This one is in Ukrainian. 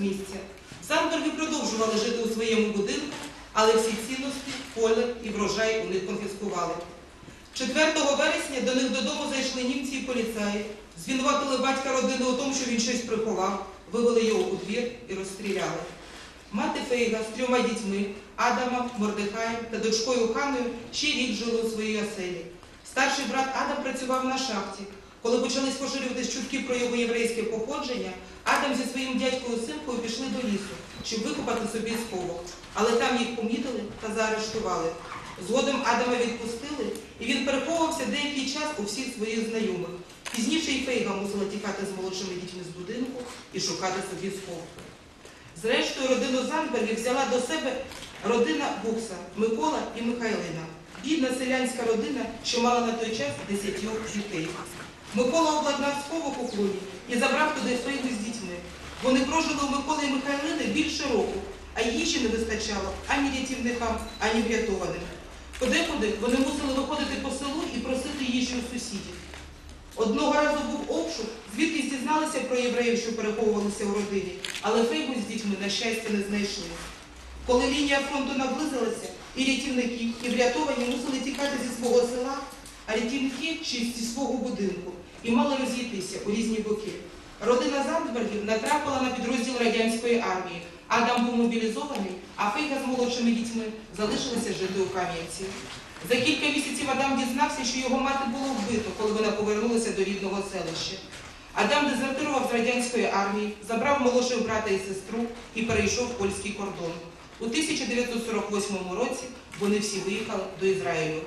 з місця. Зандберги продовжували жити у своєму будинку, але всі цінності, поле і врожай у них конфіскували. 4 вересня до них додому зайшли німці і поліцаї, звинуватили батька родини у тому, що він щось приховав, вивели його у двір і розстріляли. Мати Фейга з трьома дітьми Адамом, Мордехаєм та дочкою Ханою ще рік жили у своїй оселі. Старший брат Адам працював на шахті. Коли почались поширюватись чутки про його єврейське походження, Адам зі своїм дядькою Симкою пішли до лісу, щоб викопати собі сховок. Але там їх помітили та заарештували. Згодом Адама відпустили, і він переховувався деякий час у всіх своїх знайомих. Пізніше і Фейга мусила тікати з молодшими дітьми з будинку і шукати собі сховку. Зрештою, родину Зандбергів взяла до себе родина Букса Микола і Михайлина. Бідна селянська родина, що мала на той час десятьох дітей. Микола обладнав сховок у клуні і забрав туди Фейгу з дітьми. Вони прожили у Миколи і Михайлини більше року, а їжі не вистачало ані рятівникам, ані врятованим. Подекуди вони мусили виходити по селу і просити їжі у сусідів. Одного разу був обшук, звідки дізналися про євреїв, що переховувалися у родині, але Фейгу з дітьми, на щастя, не знайшли. Коли лінія фронту наблизилася, і рятівники, і врятовані мусили тікати зі свого села, а рятівники ще зі свого будинку і мали розійтися у різні боки. Родина Зандбергів натрапила на підрозділ радянської армії. Адам був мобілізований, а Фейга з молодшими дітьми залишилися жити у Кам'янці. За кілька місяців Адам дізнався, що його мати було вбито, коли вона повернулася до рідного селища. Адам дезертирував з радянської армії, забрав молодшого брата і сестру і перейшов польський кордон. У 1948 році вони всі виїхали до Ізраїлю.